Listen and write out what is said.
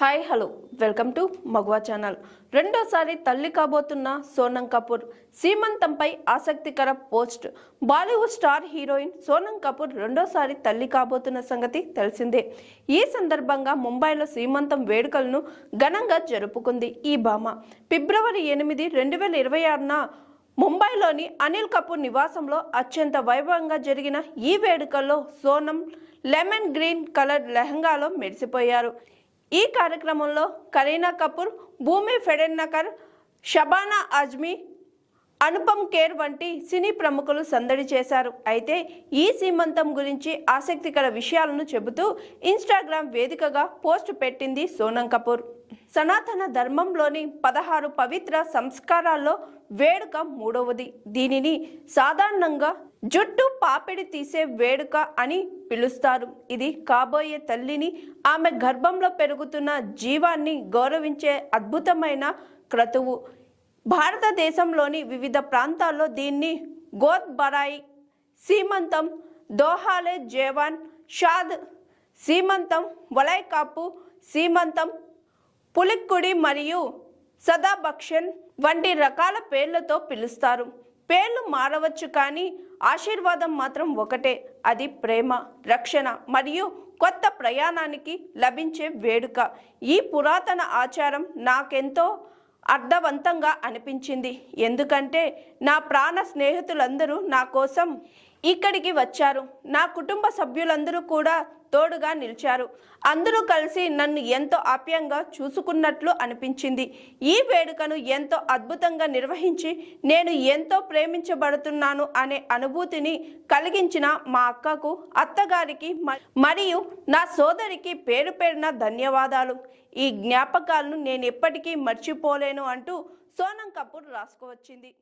Hi hello. Welcome to Maguva channel. రెండోసారి తల్లి కాబోతున్న సోనం కపూర్ సీమంతంపై ఆసక్తికర post. Bollywood star heroine Sonam Kapoor రెండోసారి తల్లి కాబోతున్న సంగతి తెలిసిందే. ఈ సందర్భంగా ముంబైలో సీమంతం వేడుకలను ఘనంగా జరుపుకుంది ఈ భామ. ఫిబ్రవరి ఎనిమిది రెండు వేల ఇరవై ఆరున ముంబైలోని అనిల్ కపూర్ నివాసంలో అత్యంత వైభవంగా జరిగిన ఈ వేడుకల్లో సోనం లెమన్ గ్రీన్ కలర్ లెహంగాలో మెరిసిపోయారు. ఈ కార్యక్రమంలో కరీనా కపూర్ భూమి ఫెడెన్నకర్ షబానా అజ్మీ అనుపమ్ కేర్ వంటి సినీ ప్రముఖులు సందడి చేశారు. అయితే ఈ సీమంతం గురించి ఆసక్తికర విషయాలను చెబుతూ ఇన్స్టాగ్రామ్ వేదికగా పోస్ట్ పెట్టింది సోనం కపూర్. సనాతన ధర్మంలోని పదహారు పవిత్ర సంస్కారాల్లో వేడుక మూడవది. దీనిని సాధారణంగా జుట్టు పాపిడి తీసే వేడుక అని పిలుస్తారు. ఇది కాబోయే తల్లిని ఆమె గర్భంలో పెరుగుతున్న జీవాన్ని గౌరవించే అద్భుతమైన క్రతువు. భారతదేశంలోని వివిధ ప్రాంతాల్లో దీన్ని గోద్ బరాయి సీమంతం దోహాలే జేవాన్ షాద్ సీమంతం వలైకాపు సీమంతం పులిక్కుడి మరియు సదాబక్షన్ వంటి రకాల పేర్లతో పిలుస్తారు. పేర్లు మారవచ్చు కానీ ఆశీర్వాదం మాత్రం ఒకటే. అది ప్రేమ రక్షణ మరియు కొత్త ప్రయాణానికి లభించే వేడుక. ఈ పురాతన ఆచారం నాకెంతో అర్థవంతంగా అనిపించింది. ఎందుకంటే నా ప్రాణ స్నేహితులందరూ నా కోసం ఇక్కడికి వచ్చారు. నా కుటుంబ సభ్యులందరూ కూడా తోడుగా నిలిచారు. అందరూ కలిసి నన్ను ఎంతో ఆప్యంగా చూసుకున్నట్లు అనిపించింది. ఈ వేడుకను ఎంతో అద్భుతంగా నిర్వహించి నేను ఎంతో ప్రేమించబడుతున్నాను అనే అనుభూతిని కలిగించిన మా అక్కకు అత్తగారికి మరియు నా సోదరికి పేరు పేరున ధన్యవాదాలు. ఈ జ్ఞాపకాలను నేను ఎప్పటికీ మర్చిపోలేను అంటూ సోనం కపూర్ రాసుకువచ్చింది.